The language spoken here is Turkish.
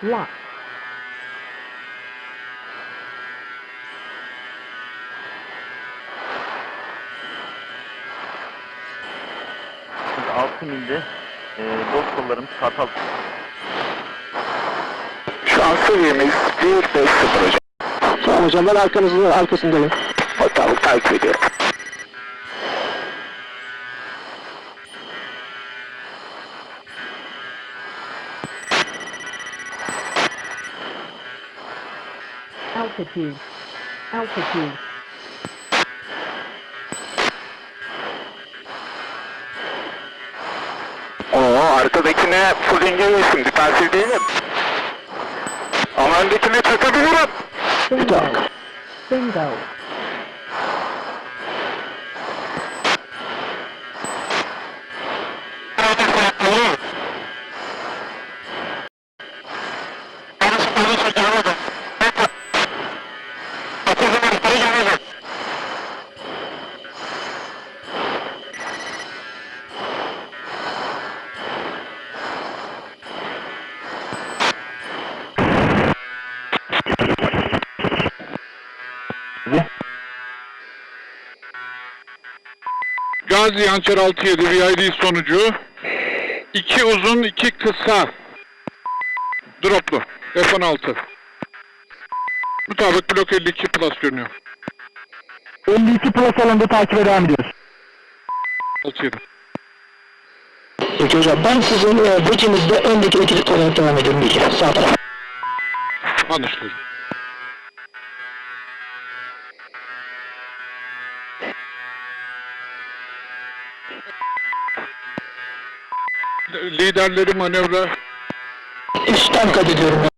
Lock. Şimdi 6 milde e, dost kollarımız Kartal. Şu an seviyemiz 150 hocam. Tamam hocam ben arkanızda arkasındayım. Tamam takip ediyorum. Altitude. Altitude. Oo arkadakine full engellesin. Defansif değilim. Ama öndekine çökebilirim. Bingo. Bingo. Gazi Yançer 67 VID sonucu. İki uzun, iki kısa. Droplu. F-16. Mutabık blok 52 plus görünüyor. 52 plus alanda takibe devam ediyoruz. 67. Peki hocam ben sizin e, bridge'inizde öndeki ekilik olarak devam ediyorum. Sağ taraf. Anlaşıldı. Liderleri manevra Üstten kat ediyorum.